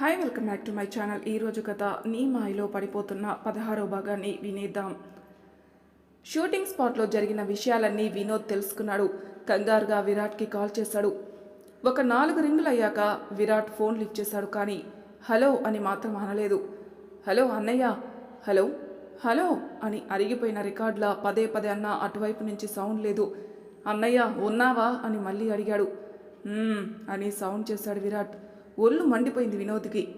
Hi welcome back to my channel. ఈరోజు కథ నీ మాయలో పడిపోతున్న పదహారో భాగాన్ని వినేద్దాం. షూటింగ్ స్పాట్లో జరిగిన విషయాలన్నీ వినోద్ తెలుసుకున్నాడు. కంగారుగా విరాట్కి కాల్ చేశాడు. ఒక నాలుగు రింగులు అయ్యాక విరాట్ ఫోన్ లిఫ్ట్ చేశాడు కానీ హలో అని మాత్రం అనలేదు. హలో అన్నయ్య హలో హలో అని అరిగిపోయిన రికార్డులా పదే పదే అన్న అటువైపు నుంచి సౌండ్ లేదు. అన్నయ్య ఉన్నావా అని మళ్ళీ అడిగాడు. అని సౌండ్ చేశాడు విరాట్. ఒళ్ళు మండిపోయింది వినోద్కి.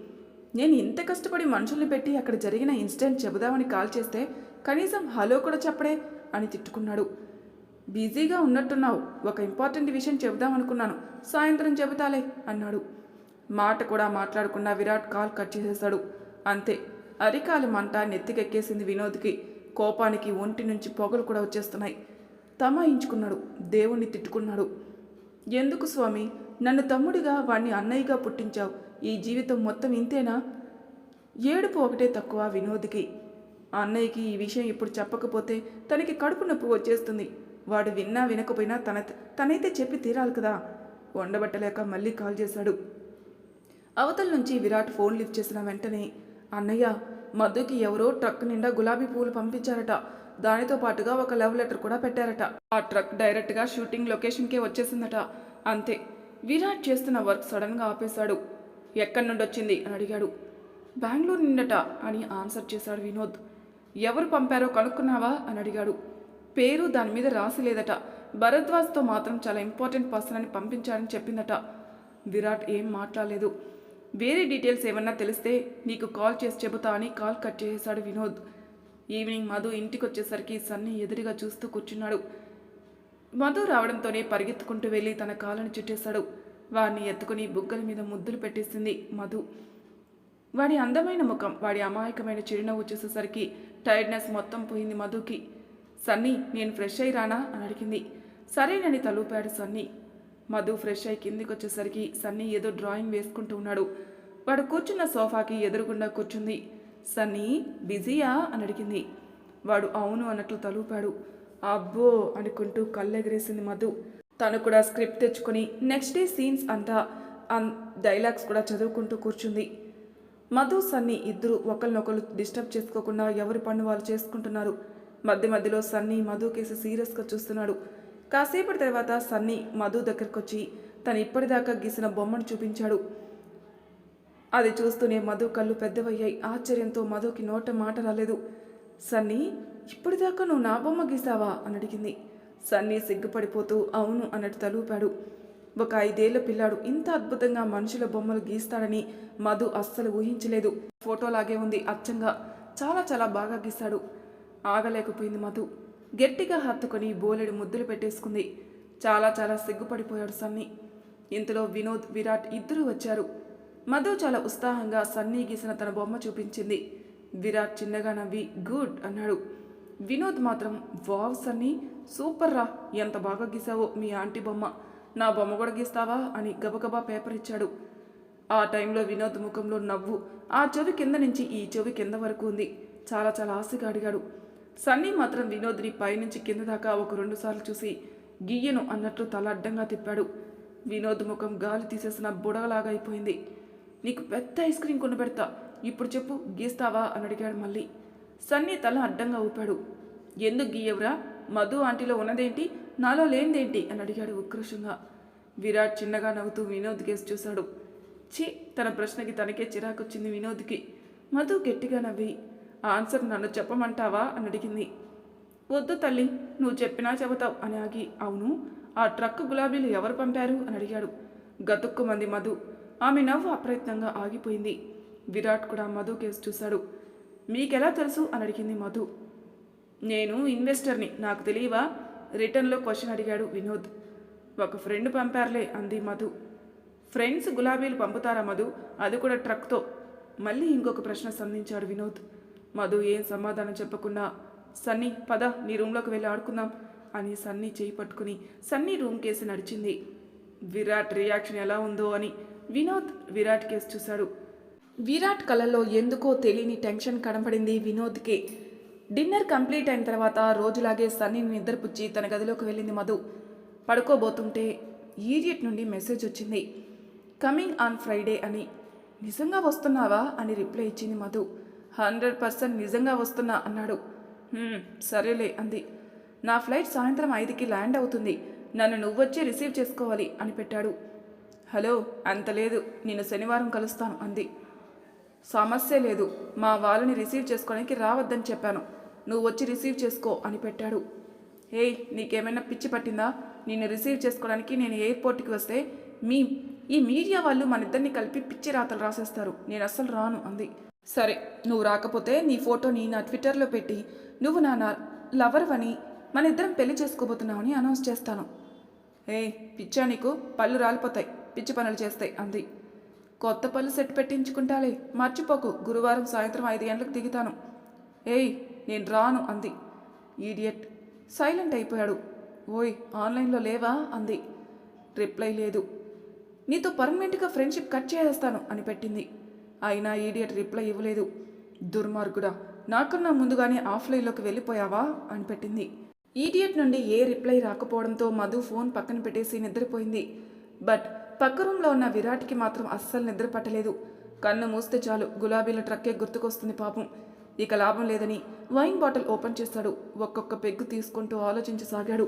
నేను ఇంత కష్టపడి మనుషుల్ని పెట్టి అక్కడ జరిగిన ఇన్సిడెంట్ చెబుదామని కాల్ చేస్తే కనీసం హలో కూడా చెప్పడే అని తిట్టుకున్నాడు. బిజీగా ఉన్నట్టున్నావు. ఒక ఇంపార్టెంట్ విషయం చెబుదామనుకున్నాను. సాయంత్రం చెబుతాలే అన్నాడు. మాట కూడా మాట్లాడకుండా విరాట్ కాల్ కట్ చేసేశాడు. అంతే. అరికాలు మంట నెత్తికెక్కేసింది వినోద్కి. కోపానికి ఒంటి నుంచి పొగలు కూడా వచ్చేస్తున్నాయి. తమాయించుకున్నాడు. దేవుణ్ణి తిట్టుకున్నాడు. ఎందుకు స్వామి? నన్ను తమ్ముడిగా వాణ్ణి అన్నయ్యగా పుట్టించావు. ఈ జీవితం మొత్తం ఇంతేనా? ఏడుపు ఒకటే తక్కువ వినోద్కి. అన్నయ్యకి ఈ విషయం ఇప్పుడు చెప్పకపోతే తనకి కడుపు నొప్పి వచ్చేస్తుంది. వాడు విన్నా వినకపోయినా తన తనైతే చెప్పి తీరాలి కదా. వండబట్టలేక మళ్ళీ కాల్ చేశాడు. అవతల నుంచి విరాట్ ఫోన్ లిఫ్ట్ చేసిన వెంటనే అన్నయ్య మధుకి ఎవరో ట్రక్ నిండా గులాబీ పూలు పంపించారట. దానితో పాటుగా ఒక లవ్ లెటర్ కూడా పెట్టారట. ఆ ట్రక్ డైరెక్ట్గా షూటింగ్ లొకేషన్కే వచ్చేసిందట. అంతే. విరాట్ చేస్తున్న వర్క్ సడన్గా ఆపేశాడు. ఎక్కడి నుండి వచ్చింది అని అడిగాడు. బెంగళూరు నిండట అని ఆన్సర్ చేశాడు వినోద్. ఎవరు పంపారో కనుక్కున్నావా? అని అడిగాడు. పేరు దాని మీద రాసి లేదట. భరద్వాజ్తో మాత్రం చాలా ఇంపార్టెంట్ పర్సన్ అని పంపించాడని చెప్పిందట. విరాట్ ఏం మాట్లాడలేదు. వేరే డీటెయిల్స్ ఏమన్నా తెలిస్తే నీకు కాల్ చేసి చెబుతా అని కాల్ కట్ చేసాడు వినోద్. ఈవినింగ్ మధు ఇంటికి వచ్చేసరికి సన్నీ ఎదురుగా చూస్తూ కూర్చున్నాడు. మధు రావడంతోనే పరిగెత్తుకుంటూ వెళ్ళి తన కాళ్ళని చుట్టేశాడు. వాడిని ఎత్తుకుని బుగ్గల మీద ముద్దులు పెట్టేసింది మధు. వాడి అందమైన ముఖం వాడి అమాయకమైన చిరునవ్వు చూసేసరికి టైర్డ్నెస్ మొత్తం పోయింది మధుకి. సన్నీ నేను ఫ్రెష్ అయి రానా? అని అడిగింది. సరేనని తలూపాడు సన్నీ. మధు ఫ్రెష్ అయి కిందికి వచ్చేసరికి సన్నీ ఏదో డ్రాయింగ్ వేసుకుంటూ ఉన్నాడు. వాడు కూర్చున్న సోఫాకి ఎదురుగుండా కూర్చుంది. సన్నీ బిజీయా? అని అడిగింది. వాడు అవును అన్నట్లు తలూపాడు. అబ్బో అనుకుంటూ కళ్ళెగరేసింది మధు. తను కూడా స్క్రిప్ట్ తెచ్చుకొని నెక్స్ట్ డే సీన్స్ అంతా అన్ డైలాగ్స్ కూడా చదువుకుంటూ కూర్చుంది. మధు సన్నీ ఇద్దరు ఒకరినొకరు డిస్టర్బ్ చేసుకోకుండా ఎవరి పన్ను వాళ్ళు చేసుకుంటున్నారు. మధ్య మధ్యలో సన్నీ మధు కేసు సీరియస్గా చూస్తున్నాడు. కాసేపటి తర్వాత సన్నీ మధు దగ్గరకు వచ్చి తను ఇప్పటిదాకా గీసిన బొమ్మను చూపించాడు. అది చూస్తూనే మధు కళ్ళు పెద్దవయ్యాయి. ఆశ్చర్యంతో మధుకి నోట మాట రాలేదు. సన్నీ ఇప్పటిదాకా నువ్వు నా బొమ్మ గీసావా? అని అడిగింది. సన్నీ సిగ్గుపడిపోతూ అవును అన్నట్టు తలూపాడు. ఒక ఐదేళ్ళ పిల్లాడు ఇంత అద్భుతంగా మనుషుల బొమ్మలు గీస్తాడని మధు అస్సలు ఊహించలేదు. ఫోటోలాగే ఉంది అచ్చంగా. చాలా చాలా బాగా గీశాడు ఆగలేకపోయింది మధు. గట్టిగా హత్తుకొని బోలెడు ముద్దులు పెట్టేసుకుంది. చాలా చాలా సిగ్గుపడిపోయాడు సన్నీ. ఇంతలో వినోద్ విరాట్ ఇద్దరూ వచ్చారు. మధు చాలా ఉత్సాహంగా సన్నీ గీసిన తన బొమ్మ చూపించింది. విరాట్ చిన్నగా నవ్వి గుడ్ అన్నాడు. వినోద్ మాత్రం వావ్ సన్నీ సూపర్ రా ఎంత బాగా గీసావో మీ ఆంటీ బొమ్మ. నా బొమ్మ కూడా గీస్తావా? అని గబగబా పేపర్ ఇచ్చాడు. ఆ టైంలో వినోద్ ముఖంలో నవ్వు ఆ చెవి కింద నుంచి ఈ చెవి కింద వరకు ఉంది. చాలా చాలా ఆశగా అడిగాడు. సన్నీ మాత్రం వినోద్ని పైనుంచి కింద దాకా ఒక రెండు సార్లు చూసి గియ్యను అన్నట్లు తల అడ్డంగా తిప్పాడు. వినోద్ ముఖం గాలి తీసేసిన బుడగలాగా అయిపోయింది. నీకు పెద్ద ఐస్ క్రీమ్ కొనబెడతా ఇప్పుడు చెప్పు గీస్తావా? అని అడిగాడు మళ్ళీ. సన్నీ తల అడ్డంగా ఊపాడు. ఎందుకు గీయవురా? మధు ఆంటీలో ఉన్నదేంటి? నాలో లేనిదేంటి? అని అడిగాడు ఉక్రోషంగా విరాట్ చిన్నగా నవ్వుతూ వినోద్ కేసు చూశాడు. ఛీ! తన ప్రశ్నకి తనకే చిరాకొచ్చింది వినోద్కి. మధు గట్టిగా నవ్వి ఆన్సర్ నన్ను చెప్పమంటావా? అని అడిగింది. వద్దు తల్లి నువ్వు చెప్పినా చెబుతావు అని ఆగి అవును ఆ ట్రక్ గులాబీలు ఎవరు పంపారు? అని అడిగాడు. గతుక్కు మంది మధు. ఆమె నవ్వు అప్రయత్నంగా ఆగిపోయింది. విరాట్ కూడా మధు కేసు చూశాడు. మీకెలా తెలుసు? అని అడిగింది మధు. నేను ఇన్వెస్టర్ని నాకు తెలియవా? రిటర్న్లో క్వశ్చన్ అడిగాడు వినోద్. ఒక ఫ్రెండ్ పంపారులే అంది మధు. ఫ్రెండ్స్ గులాబీలు పంపుతారా మధు? అది కూడా ట్రక్తో. మళ్ళీ ఇంకొక ప్రశ్న సంధించాడు వినోద్. మధు ఏం సమాధానం చెప్పకుండా సన్నీ పద నీ రూమ్లోకి వెళ్ళి ఆడుకుందాం అని సన్నీ చేయి పట్టుకుని సన్నీ రూమ్ కేసు నడిచింది. విరాట్ రియాక్షన్ ఎలా ఉందో అని వినోద్ విరాట్ కేసు చూశాడు. విరాట్ కళలో ఎందుకో తెలియని టెన్షన్ కనపడింది వినోద్కి. డిన్నర్ కంప్లీట్ అయిన తర్వాత రోజులాగే సన్నీని నిద్రపుచ్చి తన గదిలోకి వెళ్ళింది మధు. పడుకోబోతుంటే ఈడియట్ నుండి మెసేజ్ వచ్చింది. కమింగ్ ఆన్ ఫ్రైడే అని. నిజంగా వస్తున్నావా? అని రిప్లై ఇచ్చింది మధు. హండ్రెడ్ పర్సెంట్ నిజంగా వస్తున్నా అన్నాడు. సరేలే అంది. నా ఫ్లైట్ సాయంత్రం ఐదుకి ల్యాండ్ అవుతుంది. నన్ను నువ్వొచ్చి రిసీవ్ చేసుకోవాలి అని పెట్టాడు. హలో అంత లేదు. నేను శనివారం కలుస్తాను అంది. సమస్య లేదు. మా వాళ్ళని రిసీవ్ చేసుకోవడానికి రావద్దని చెప్పాను. నువ్వు వచ్చి రిసీవ్ చేసుకో అని పెట్టాడు. ఏయ్ నీకేమైనా పిచ్చి పట్టిందా? నిన్ను రిసీవ్ చేసుకోవడానికి నేను ఎయిర్పోర్ట్కి వస్తే మీ ఈ మీడియా వాళ్ళు మన ఇద్దరిని కలిపి పిచ్చి రాతలు రాసేస్తారు. నేను అస్సలు రాను అంది. సరే నువ్వు రాకపోతే నీ ఫోటోని నా ట్విట్టర్లో పెట్టి నువ్వు నా నా లవర్వని మన ఇద్దరం పెళ్ళి చేసుకోబోతున్నావని అనౌన్స్ చేస్తాను. ఏయ్ పిచ్చా నీకు పళ్ళు రాలిపోతాయి. పిచ్చి పనులు చేస్తాయి అంది. కొత్త పళ్ళు సెట్ పెట్టించుకుంటాలే. మర్చిపోకు. గురువారం సాయంత్రం ఐదు గంటలకు దిగుతాను. ఏయ్ నేను రాను అంది. ఈడియట్ సైలెంట్ అయిపోయాడు. ఓయ్ ఆన్లైన్లో లేవా? అంది. రిప్లై లేదు. నీతో పర్మనెంట్గా ఫ్రెండ్షిప్ కట్ చేసేస్తాను అని పెట్టింది. అయినా ఈడియట్ రిప్లై ఇవ్వలేదు. దుర్మార్గుడా నాకన్నా ముందుగానే ఆఫ్లైన్లోకి వెళ్ళిపోయావా? అని పెట్టింది. ఈడియట్ నుండి ఏ రిప్లై రాకపోవడంతో మధు ఫోన్ పక్కన పెట్టేసి నిద్రపోయింది. బట్ పక్క రూమ్లో ఉన్న విరాట్కి మాత్రం అస్సలు నిద్ర పట్టలేదు. కన్ను మూస్తే చాలు గులాబీల ట్రక్కే గుర్తుకొస్తుంది పాపం. ఇక లాభం లేదని వైన్ బాటిల్ ఓపెన్ చేశాడు ఒక్కొక్క పెగ్గు తీసుకుంటూ ఆలోచించసాగాడు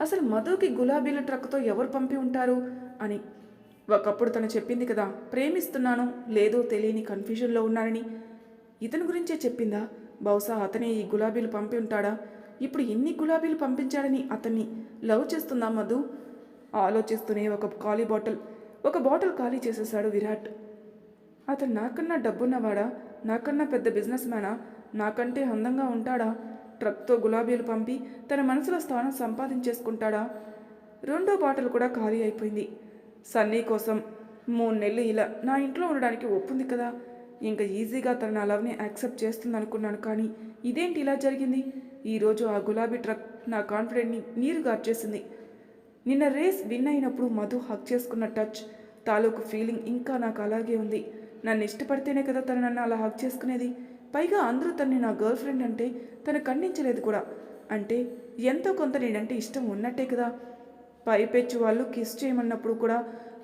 అసలు మధుకి గులాబీల ట్రక్తో ఎవరు పంపి ఉంటారు అని. ఒకప్పుడు తను చెప్పింది కదా ప్రేమిస్తున్నాను లేదో తెలియని కన్ఫ్యూజన్లో ఉన్నానని. ఇతని గురించే చెప్పిందా? బహుశా అతనే ఈ గులాబీలు పంపి ఉంటాడా? ఇప్పుడు ఎన్ని గులాబీలు పంపించాడని అతన్ని లవ్ చేస్తుందా మధు? ఆలోచిస్తూనే ఒక ఖాళీ బాటిల్ ఒక బాటిల్ ఖాళీ చేసేశాడు విరాట్. అతను నాకన్నా డబ్బున్నవాడా? నాకన్నా పెద్ద బిజినెస్ మ్యానా? నాకంటే అందంగా ఉంటాడా? ట్రక్తో గులాబీలు పంపి తన మనసులో స్థానం సంపాదించేసుకుంటాడా? రెండో బాటిల్ కూడా ఖాళీ అయిపోయింది. సన్నీ కోసం మూడు నెలలు ఇలా నా ఇంట్లో ఉండడానికి ఒప్పుంది కదా. ఇంకా ఈజీగా తన నా లవ్ని యాక్సెప్ట్ చేస్తుందనుకున్నాను కానీ ఇదేంటి ఇలా జరిగింది? ఈరోజు ఆ గులాబీ ట్రక్ నా కాన్ఫిడెంట్ని నీరు గార్చేసింది నిన్న రేస్ విన్ అయినప్పుడు మధు హక్ చేసుకున్న టచ్ తాలూకు ఫీలింగ్ ఇంకా నాకు అలాగే ఉంది. నన్ను ఇష్టపడితేనే కదా తను నన్ను అలా హక్ చేసుకునేది. పైగా అందరూ తన్ని నా గర్ల్ ఫ్రెండ్ అంటే తను ఖండించలేదు కూడా. అంటే ఎంతో కొంత నేనంటే ఇష్టం ఉన్నట్టే కదా. పైపెచ్చు వాళ్ళు కిస్ చేయమన్నప్పుడు కూడా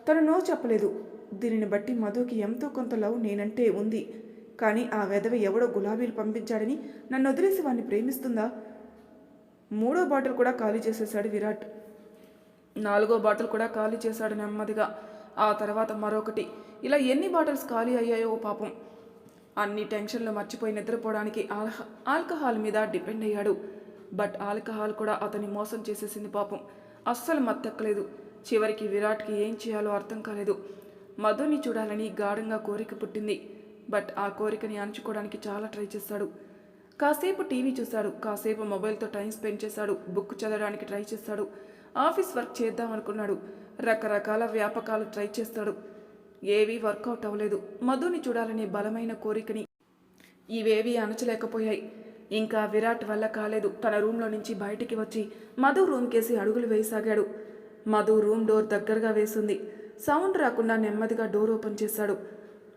తను నో చెప్పలేదు. దీనిని బట్టి మధుకి ఎంతో కొంత లవ్ నేనంటే ఉంది. కానీ ఆ వెధవ ఎవడో గులాబీలు పంపించాడని నన్ను వదిలేసి వాడిని ప్రేమిస్తుందా? మూడో బాటిల్ కూడా ఖాళీ చేసేశాడు విరాట్. నాలుగో బాటిల్ కూడా ఖాళీ చేశాడు నెమ్మదిగా. ఆ తర్వాత మరొకటి. ఇలా ఎన్ని బాటిల్స్ ఖాళీ అయ్యాయో పాపం. అన్ని టెన్షన్లు మర్చిపోయి నిద్రపోవడానికి ఆల్హ ఆల్కహాల్ మీద డిపెండ్ అయ్యాడు. బట్ ఆల్కహాల్ కూడా అతన్ని మోసం చేసేసింది పాపం. అస్సలు మత్తెక్కలేదు. చివరికి విరాట్కి ఏం చేయాలో అర్థం కాలేదు. మధుని చూడాలని గాఢంగా కోరిక పుట్టింది. బట్ ఆ కోరికని అణుచుకోవడానికి చాలా ట్రై చేశాడు కాసేపు టీవీ చూశాడు. కాసేపు మొబైల్తో టైం స్పెండ్ చేశాడు. బుక్ చదవడానికి ట్రై చేశాడు ఆఫీస్ వర్క్ చేద్దాం అనుకున్నాడు రకరకాల వ్యాపకాలు ట్రై చేస్తాడు. ఏవీ వర్కౌట్ అవ్వలేదు. మధుని చూడాలనే బలమైన కోరికని. ఇవేవీ అణచలేకపోయాయి. ఇంకా విరాట్ వల్ల కాలేదు. తన రూమ్లో నుంచి బయటికి వచ్చి మధు రూమ్కేసి అడుగులు వేయసాగాడు. మధు రూమ్ డోర్ దగ్గరగా వేసింది. సౌండ్ రాకుండా నెమ్మదిగా డోర్ ఓపెన్ చేశాడు.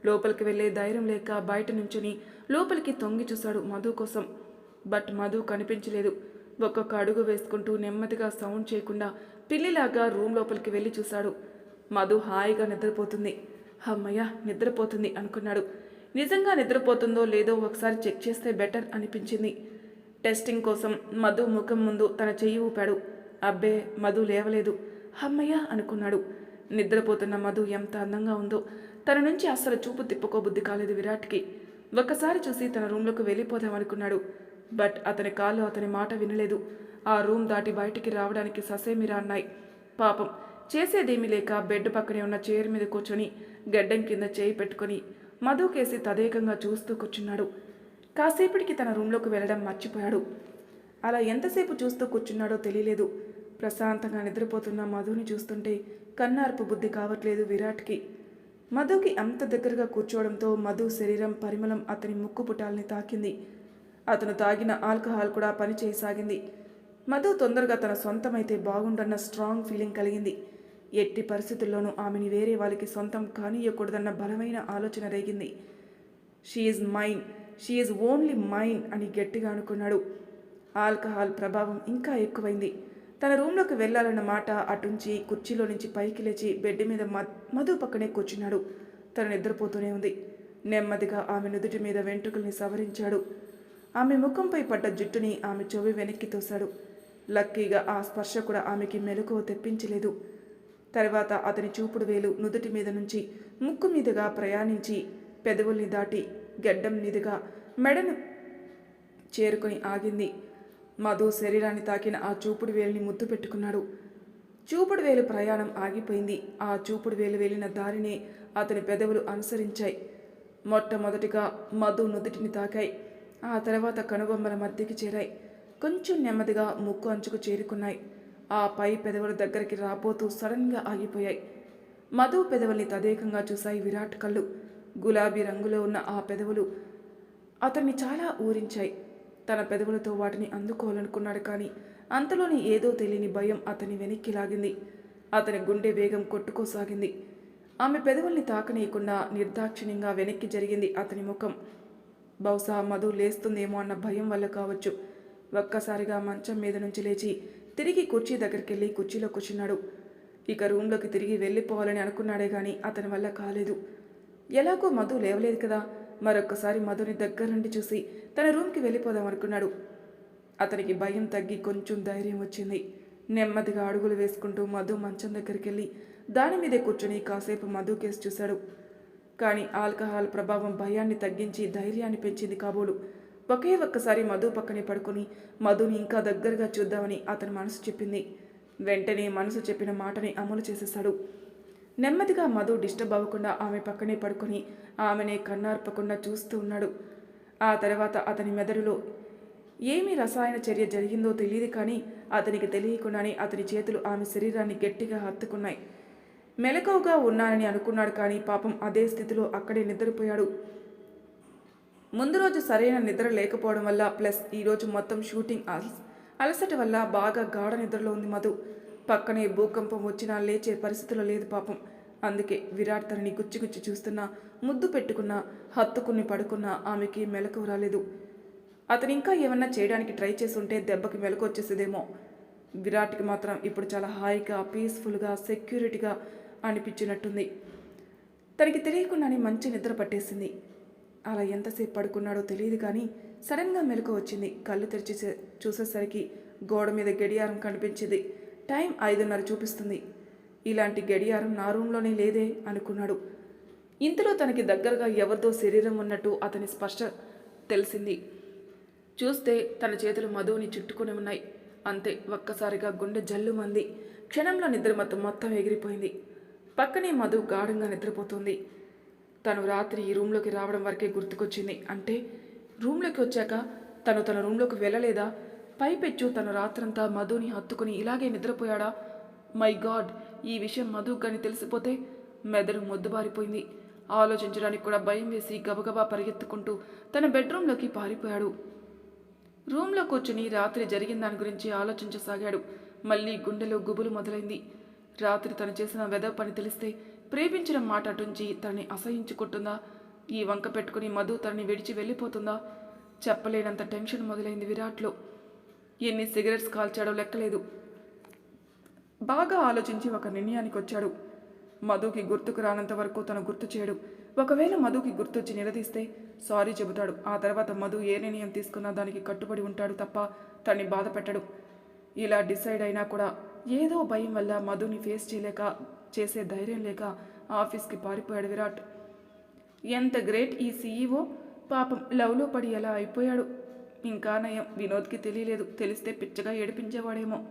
లోపలికి వెళ్ళే ధైర్యం లేక బయట నుంచుని లోపలికి తొంగి చూశాడు మధు కోసం. బట్ మధు కనిపించలేదు. ఒక్కొక్క అడుగు వేసుకుంటూ నెమ్మదిగా సౌండ్ చేయకుండా పిల్లిలాగా రూమ్ లోపలికి వెళ్ళి చూశాడు. మధు హాయిగా నిద్రపోతుంది. అమ్మయ్య నిద్రపోతుంది అనుకున్నాడు. నిజంగా నిద్రపోతుందో లేదో ఒకసారి చెక్ చేస్తే బెటర్ అనిపించింది. టెస్టింగ్ కోసం మధు ముఖం ముందు తన చెయ్యి ఊపాడు. అబ్బే మధు లేవలేదు. అమ్మయ్య అనుకున్నాడు. నిద్రపోతున్న మధు ఎంత అందంగా ఉందో. తన నుంచి అస్సలు చూపు తిప్పుకోబుద్ధి కాలేదు విరాట్కి. ఒక్కసారి చూసి తన రూమ్లోకి వెళ్ళిపోదామనుకున్నాడు బట్ అతని కాళ్ళు అతని మాట వినలేదు. ఆ రూమ్ దాటి బయటికి రావడానికి ససేమిరా అన్నాయి. పాపం చేసేదేమీ లేక బెడ్ పక్కనే ఉన్న చైర్ మీద కూర్చొని గడ్డం కింద చేయి పెట్టుకొని మధుకేసి తదేకంగా చూస్తూ కూర్చున్నాడు. కాసేపటికి తన రూమ్లోకి వెళ్ళడం మర్చిపోయాడు. అలా ఎంతసేపు చూస్తూ కూర్చున్నాడో తెలియలేదు. ప్రశాంతంగా నిద్రపోతున్న మధుని చూస్తుంటే కన్నార్పు బుద్ధి కావట్లేదు విరాట్కి. మధుకి అంత దగ్గరగా కూర్చోవడంతో మధు శరీరం పరిమళం అతని ముక్కు పుటాల్ని తాకింది. అతను తాగిన ఆల్కహాల్ కూడా పనిచేయసాగింది మధు తొందరగా తన సొంతమైతే బాగుండన్న స్ట్రాంగ్ ఫీలింగ్ కలిగింది. ఎట్టి పరిస్థితుల్లోనూ ఆమెని వేరే వాళ్ళకి సొంతం కానియకూడదన్న బలమైన ఆలోచన రేగింది. She's mine she's only mine అని గట్టిగా అనుకున్నాడు. ఆల్కహాల్ ప్రభావం ఇంకా ఎక్కువైంది. తన రూమ్లోకి వెళ్ళాలన్న మాట అటుంచి కుర్చీలో నుంచి పైకి లేచి బెడ్ మీద మధు పక్కనే కూర్చున్నాడు. తను నిద్రపోతూనే ఉంది. నెమ్మదిగా ఆమె నుదుటి మీద వెంట్రుకల్ని సవరించాడు. ఆమె ముఖంపై పడ్డ జుట్టుని ఆమె చెవి వెనక్కి తోశాడు. లక్కీగా ఆ స్పర్శ కూడా ఆమెకి మెలకువ తెప్పించలేదు. తర్వాత అతని చూపుడు వేలు నుదుటి మీద నుంచి ముక్కు మీదుగా ప్రయాణించి పెదవుల్ని దాటి గెడ్డం మీదుగా మెడను చేరుకొని ఆగింది. మధు శరీరాన్ని తాకిన ఆ చూపుడు వేలుని ముద్దు పెట్టుకున్నాడు. చూపుడు వేలు ప్రయాణం ఆగిపోయింది. ఆ చూపుడు వేలు వెళ్ళిన దారినే అతని పెదవులు అనుసరించాయి. మొట్టమొదటిగా మధు నుదుటిని తాకాయి. ఆ తర్వాత కనుబొమ్మల మధ్యకి చేరాయి. కొంచెం నెమ్మదిగా ముక్కు అంచుకు చేరుకున్నాయి. ఆ పై పెదవుల దగ్గరికి రాబోతూ సడన్గా ఆగిపోయాయి. మధు పెదవుల్ని తదేకంగా చూశాయి విరాట్ కళ్ళు. గులాబీ రంగులో ఉన్న ఆ పెదవులు అతన్ని చాలా ఊరించాయి. తన పెదవులతో వాటిని అందుకోవాలనుకున్నాడు కానీ అంతలోని ఏదో తెలియని భయం అతని వెనక్కి లాగింది. అతని గుండె వేగం కొట్టుకోసాగింది. ఆమె పెదవుల్ని తాకనీయకుండా నిర్దాక్షిణ్యంగా వెనక్కి జరిగింది అతని ముఖం. బహుశా మధు లేస్తుందేమో అన్న భయం వల్ల కావచ్చు. ఒక్కసారిగా మంచం మీద నుంచి లేచి తిరిగి కుర్చీ దగ్గరికి వెళ్ళి కుర్చీలో కూర్చున్నాడు. ఇక రూమ్లోకి తిరిగి వెళ్ళిపోవాలని అనుకున్నాడే కానీ అతని వల్ల కాలేదు. ఎలాగో మధు లేవలేదు కదా. మరొక్కసారి మధుని దగ్గర నుండి చూసి తన రూమ్కి వెళ్ళిపోదాం అనుకున్నాడు. అతనికి భయం తగ్గి కొంచెం ధైర్యం వచ్చింది. నెమ్మదిగా అడుగులు వేసుకుంటూ మధు మంచం దగ్గరికి వెళ్ళి దాని మీదే కూర్చొని కాసేపు మధు కేసు చూశాడు. కానీ ఆల్కహాల్ ప్రభావం భయాన్ని తగ్గించి ధైర్యాన్ని పెంచింది కాబోలు. ఒకే ఒక్కసారి మధు పక్కనే పడుకుని మధుని ఇంకా దగ్గరగా చూద్దామని అతని మనసు చెప్పింది. వెంటనే మనసు చెప్పిన మాటని అమలు చేసేశాడు. నెమ్మదిగా మధు డిస్టర్బ్ అవ్వకుండా ఆమె పక్కనే పడుకొని ఆమెనే కన్నార్పకుండా చూస్తూ ఉన్నాడు. ఆ తర్వాత అతని మెదడులో ఏమి రసాయన చర్య జరిగిందో తెలియదు కానీ అతనికి తెలియకుండానే అతని చేతులు ఆమె శరీరాన్ని గట్టిగా హత్తుకున్నాయి. మెలకువగా ఉన్నానని అనుకున్నాడు కానీ పాపం అదే స్థితిలో అక్కడే నిద్రపోయాడు. ముందు రోజు సరైన నిద్ర లేకపోవడం వల్ల ప్లస్ ఈరోజు మొత్తం షూటింగ్ అలస అలసట వల్ల బాగా గాఢ నిద్రలో ఉంది మధు. పక్కనే భూకంపం వచ్చినా లేచే పరిస్థితిలో లేదు పాపం. అందుకే విరాట్ తనని గుచ్చి గుచ్చి చూస్తున్నా ముద్దు పెట్టుకున్నా హత్తుకుని పడుకున్నా ఆమెకి మెలకు రాలేదు. అతను ఇంకా ఏమన్నా చేయడానికి ట్రై చేసి ఉంటే దెబ్బకి మెలకు వచ్చేసేదేమో. విరాట్కి మాత్రం ఇప్పుడు చాలా హాయిగా పీస్ఫుల్గా సెక్యూరిటీగా అనిపించినట్టుంది. తనకి తెలియకుండానే మంచి నిద్ర పట్టేసింది. అలా ఎంతసేపు పడుకున్నాడో తెలియదు కానీ సడన్గా మెలకు వచ్చింది. కళ్ళు తెరిచి చూసేసరికి గోడ మీద గడియారం కనిపించింది. టైం ఐదున్నర చూపిస్తుంది. ఇలాంటి గడియారం నా రూమ్లోనే లేదే అనుకున్నాడు. ఇంతలో తనకి దగ్గరగా ఎవరిదో శరీరం ఉన్నట్టు అతని స్పష్ట తెలిసింది. చూస్తే తన చేతులు మధువుని చుట్టుకుని ఉన్నాయి. అంతే ఒక్కసారిగా గుండె జల్లుమంది. క్షణంలో నిద్ర మొత్తం మొత్తం ఎగిరిపోయింది. పక్కనే మధు గాఢంగా నిద్రపోతుంది. తను రాత్రి ఈ రూమ్లోకి రావడం వరకే గుర్తుకొచ్చింది. అంటే రూమ్లోకి వచ్చాక తను తన రూమ్లోకి వెళ్ళలేదా? పైపెచ్చు తను రాత్రంతా మధుని హత్తుకుని ఇలాగే నిద్రపోయాడా? మై గాడ్ ఈ విషయం మధు కానీ తెలిసిపోతే మెదడు మొద్దుబారిపోయింది. ఆలోచించడానికి కూడా భయం వేసి గబగబా పరిగెత్తుకుంటూ తన బెడ్రూమ్లోకి పారిపోయాడు. రూమ్లో కూర్చుని రాత్రి జరిగిన దాని గురించి ఆలోచించసాగాడు. మళ్ళీ గుండెలో గుబులు మొదలైంది. రాత్రి తను చేసిన వెద పని తెలిస్తే ప్రేమించిన మాట అటుంచి తనని అసహించుకుంటుందా? ఈ వంక పెట్టుకుని మధు తనని విడిచి వెళ్ళిపోతుందా? చెప్పలేనంత టెన్షన్ మొదలైంది విరాట్లో. ఎన్ని సిగరెట్స్ కాల్చాడో లెక్కలేదు. బాగా ఆలోచించి ఒక నిర్ణయానికి వచ్చాడు మధుకి గుర్తుకు రానంత వరకు తను గుర్తు చేయడు. ఒకవేళ మధుకి గుర్తొచ్చి నిలదీస్తే సారీ చెబుతాడు. ఆ తర్వాత మధు ఏ నిర్ణయం తీసుకున్నా దానికి కట్టుబడి ఉంటాడు తప్ప తన్ని బాధ పెట్టడు ఇలా డిసైడ్ అయినా కూడా ఏదో భయం వల్ల మధుని ఫేస్ చేయలేక చేసే ధైర్యం లేక ఆఫీస్కి పారిపోయాడు విరాట్. ఎంత గ్రేట్ ఈ సీఈఓ పాపం లవ్లో పడి ఎలా అయిపోయాడు? ఇంకా నయం. వినోద్కి తెలియలేదు. తెలిస్తే పిచ్చగా ఏడిపించేవాడేమో.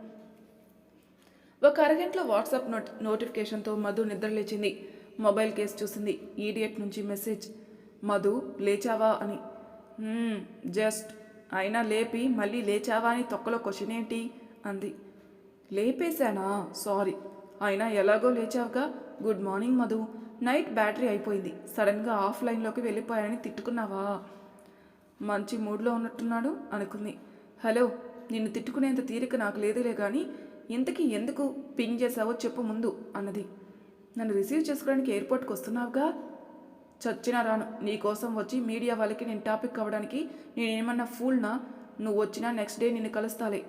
ఒక అరగంటలో వాట్సాప్ నోట్ నోటిఫికేషన్తో మధు నిద్రలేచింది మొబైల్ కేసు చూసింది. ఈడియట్ నుంచి మెసేజ్. మధు లేచావా అని. జస్ట్. అయినా లేపి మళ్ళీ లేచావా అని తొక్కలో క్వశ్చన్ ఏంటి? అంది. లేపేశానా? సారీ. అయినా ఎలాగో లేచావుగా? Good morning Madhu. Night battery అయిపోయింది. సడన్గా ఆఫ్లైన్లోకి వెళ్ళిపోయాని తిట్టుకున్నావా? మంచి మూడ్లో ఉన్నట్టున్నాడు అనుకుంది. హలో నిన్ను తిట్టుకునేంత తీరిక నాకు లేదులే కానీ ఇంతకీ ఎందుకు పింగ్ చేసావో చెప్పు ముందు అన్నది. నన్ను రిసీవ్ చేసుకోవడానికి ఎయిర్పోర్ట్కి వస్తున్నావుగా? చచ్చిన రాను. నీకోసం వచ్చి మీడియా వాళ్ళకి నేను టాపిక్ అవ్వడానికి నేనేమన్నా ఫూల్నా? నువ్వు వచ్చినా నెక్స్ట్ డే నిన్ను కలుస్తాలే.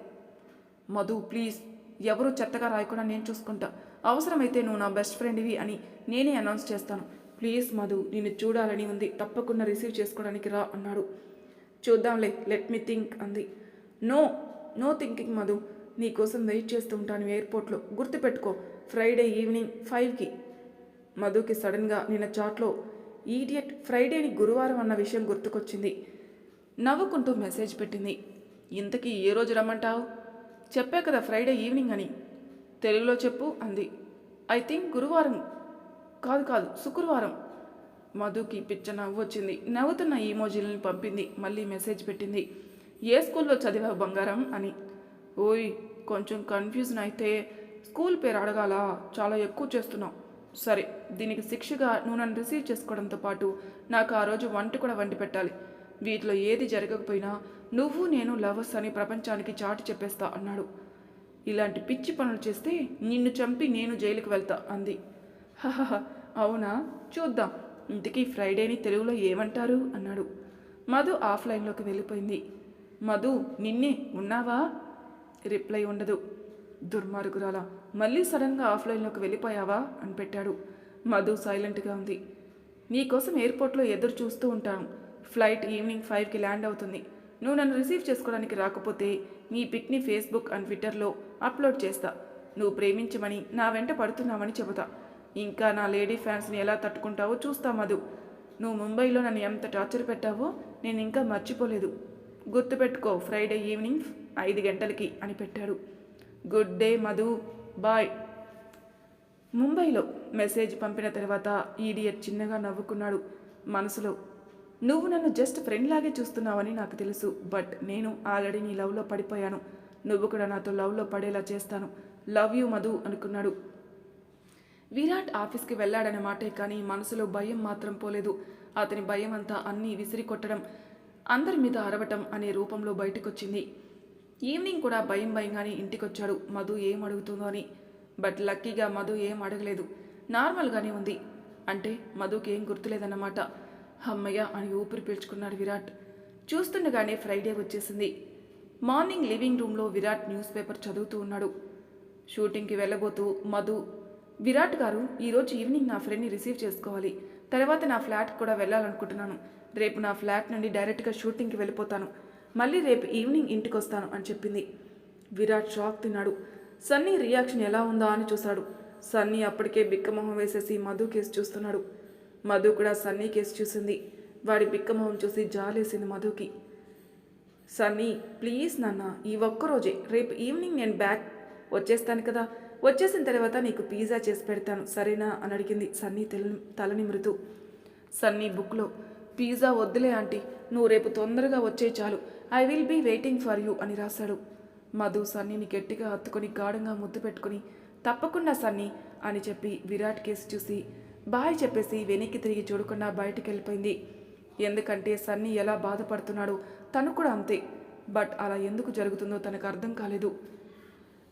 మధు ప్లీజ్. ఎవరూ చెత్తగా రాయకుండా నేను చూసుకుంటా. అవసరమైతే నువ్వు నా బెస్ట్ ఫ్రెండ్వి అని నేనే అనౌన్స్ చేస్తాను. ప్లీజ్ మధు నిన్ను చూడాలని ఉంది. తప్పకుండా రిసీవ్ చేసుకోవడానికి రా అన్నాడు. చూద్దాంలే లెట్ మీ థింక్ అంది. No no thinking Madhu. నీకోసం వెయిట్ చేస్తూ ఉంటాను ఎయిర్పోర్ట్లో. గుర్తుపెట్టుకో ఫ్రైడే ఈవినింగ్ ఫైవ్కి. మధుకి సడన్గా నిన్న చాట్లో ఈడియట్ ఫ్రైడేని గురువారం అన్న విషయం గుర్తుకొచ్చింది. నవ్వుకుంటూ మెసేజ్ పెట్టింది. ఇంతకీ ఏ రోజు రమ్మంటావు? చెప్పా కదా ఫ్రైడే ఈవినింగ్ అని. తెలుగులో చెప్పు అంది. ఐ థింక్ గురువారం. కాదు కాదు శుక్రవారం. మధుకి పిచ్చ నవ్వు వచ్చింది. నవ్వుతున్న ఈమోజీలను పంపింది. మళ్ళీ మెసేజ్ పెట్టింది. ఏ స్కూల్లో చదివావు బంగారం? అని. ఓయ్ కొంచెం కన్ఫ్యూజన్ అయితే స్కూల్ పేరు అడగాల? చాలా ఎక్కువ చేస్తున్నావు. సరే దీనికి శిక్షగా నువ్వు నన్ను రిసీవ్ చేసుకోవడంతో పాటు నాకు ఆ రోజు వంట కూడా వండి పెట్టాలి. వీటిలో ఏది జరగకపోయినా నువ్వు నేను లవర్స్ అని ప్రపంచానికి చాటి చెప్పేస్తా అన్నాడు. ఇలాంటి పిచ్చి పనులు చేస్తే నిన్ను చంపి నేను జైలుకి వెళ్తా అంది. హహహ అవునా? చూద్దాం. ఇంతకీ ఫ్రైడేని తెలుగులో ఏమంటారు? అన్నాడు. మధు ఆఫ్లైన్లోకి వెళ్ళిపోయింది. మధు నిన్నే ఉన్నావా? రిప్లై ఉండదు. దుర్మార్గురాల మళ్ళీ సడన్గా ఆఫ్లైన్లోకి వెళ్ళిపోయావా? అని పెట్టాడు. మధు సైలెంట్గా ఉంది. నీకోసం ఎయిర్పోర్ట్లో ఎదురు చూస్తూ ఉంటాను. ఫ్లైట్ ఈవినింగ్ ఫైవ్కి ల్యాండ్ అవుతుంది. నువ్వు నన్ను రిసీవ్ చేసుకోవడానికి రాకపోతే నీ పిక్ని ఫేస్బుక్ అండ్ ట్విట్టర్లో అప్లోడ్ చేస్తా. నువ్వు ప్రేమించమని నా వెంట పడుతున్నామని చెబుతా. ఇంకా నా లేడీ ఫ్యాన్స్ని ఎలా తట్టుకుంటావో చూస్తా మధు. నువ్వు ముంబైలో నన్ను ఎంత టార్చర్ పెట్టావో నేను ఇంకా మర్చిపోలేదు. గుర్తుపెట్టుకో ఫ్రైడే ఈవినింగ్ ఐదు గంటలకి అని పెట్టాడు. Good day Madhu. బాయ్. ముంబైలో మెసేజ్ పంపిన తర్వాత ఈడియట్ చిన్నగా నవ్వుకున్నాడు. మనసులో నువ్వు నన్ను జస్ట్ ఫ్రెండ్ లాగే చూస్తున్నావని నాకు తెలుసు బట్ నేను ఆల్రెడీ నీ లవ్లో పడిపోయాను. నువ్వు కూడా నాతో లవ్లో పడేలా చేస్తాను. లవ్ యూ మధు అనుకున్నాడు. విరాట్ ఆఫీస్కి వెళ్ళాడన్న మాటే కానీ మనసులో భయం మాత్రం పోలేదు. అతని భయం అంతా అన్నీ విసిరి కొట్టడం అందరి మీద అరవటం అనే రూపంలో బయటకొచ్చింది. ఈవినింగ్ కూడా భయం భయంగానే ఇంటికొచ్చాడు. మధు ఏం అడుగుతుందో అని. బట్ లక్కీగా మధు ఏం అడగలేదు. నార్మల్గానే ఉంది. అంటే మధుకి ఏం గుర్తులేదన్నమాట. అమ్మయ్య అని ఊపిరి పీల్చుకున్నాడు విరాట్. చూస్తుండగానే ఫ్రైడే వచ్చేసింది. మార్నింగ్ లివింగ్ రూమ్లో విరాట్ న్యూస్ పేపర్ చదువుతూ ఉన్నాడు. షూటింగ్కి వెళ్ళబోతూ మధు విరాట్ గారు ఈరోజు ఈవినింగ్ నా ఫ్రెండ్ని రిసీవ్ చేసుకోవాలి. తర్వాత నా ఫ్లాట్కి కూడా వెళ్ళాలనుకుంటున్నాను. రేపు నా ఫ్లాట్ నుండి డైరెక్ట్గా షూటింగ్కి వెళ్ళిపోతాను. మళ్ళీ రేపు ఈవినింగ్ ఇంటికి వస్తాను అని చెప్పింది. విరాట్ షాక్ తిన్నాడు. సన్నీ రియాక్షన్ ఎలా ఉందా అని చూశాడు. సన్నీ అప్పటికే బిక్కమొహం వేసేసి మధు కేసు చూస్తున్నాడు. మధు కూడా సన్నీ కేసు చూసింది. వాడి బిక్కమొహం చూసి జాలేసింది మధుకి. సన్నీ ప్లీజ్ నాన్న ఈ ఒక్కరోజే రేపు ఈవినింగ్ నేను బ్యాక్ వచ్చేస్తాను కదా. వచ్చేసిన తర్వాత నీకు పిజ్జా చేసి పెడతాను సరేనా? అని అడిగింది సన్నీ తెల తలని మృతు సన్నీ బుక్లో పిజ్జా వద్దులే ఆంటీ నువ్వు రేపు తొందరగా వచ్చే చాలు. I will be waiting for you అని రాశాడు. మధు సన్నీని గట్టిగా హత్తుకొని గాఢంగా ముద్దు పెట్టుకుని తప్పకుండా సన్నీ అని చెప్పి విరాట్ కేసు చూసి బాయ్ చెప్పేసి వెనక్కి తిరిగి చూడకుండా బయటికి వెళ్ళిపోయింది. ఎందుకంటే సన్నీ ఎలా బాధపడుతున్నాడో తను కూడా అంతే. బట్ అలా ఎందుకు జరుగుతుందో తనకు అర్థం కాలేదు.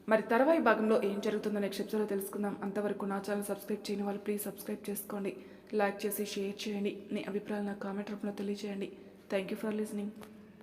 మరి తర్వాయి భాగంలో ఏం జరుగుతుందో నెక్స్ట్ ఎపిసోడ్లో తెలుసుకుందాం. అంతవరకు నా ఛానల్ సబ్స్క్రైబ్ చేయని వాళ్ళు ప్లీజ్ సబ్స్క్రైబ్ చేసుకోండి. లైక్ చేసి షేర్ చేయండి. మీ అభిప్రాయాలు నాకు కామెంట్ రూపంలో తెలియజేయండి. Thank you for listening.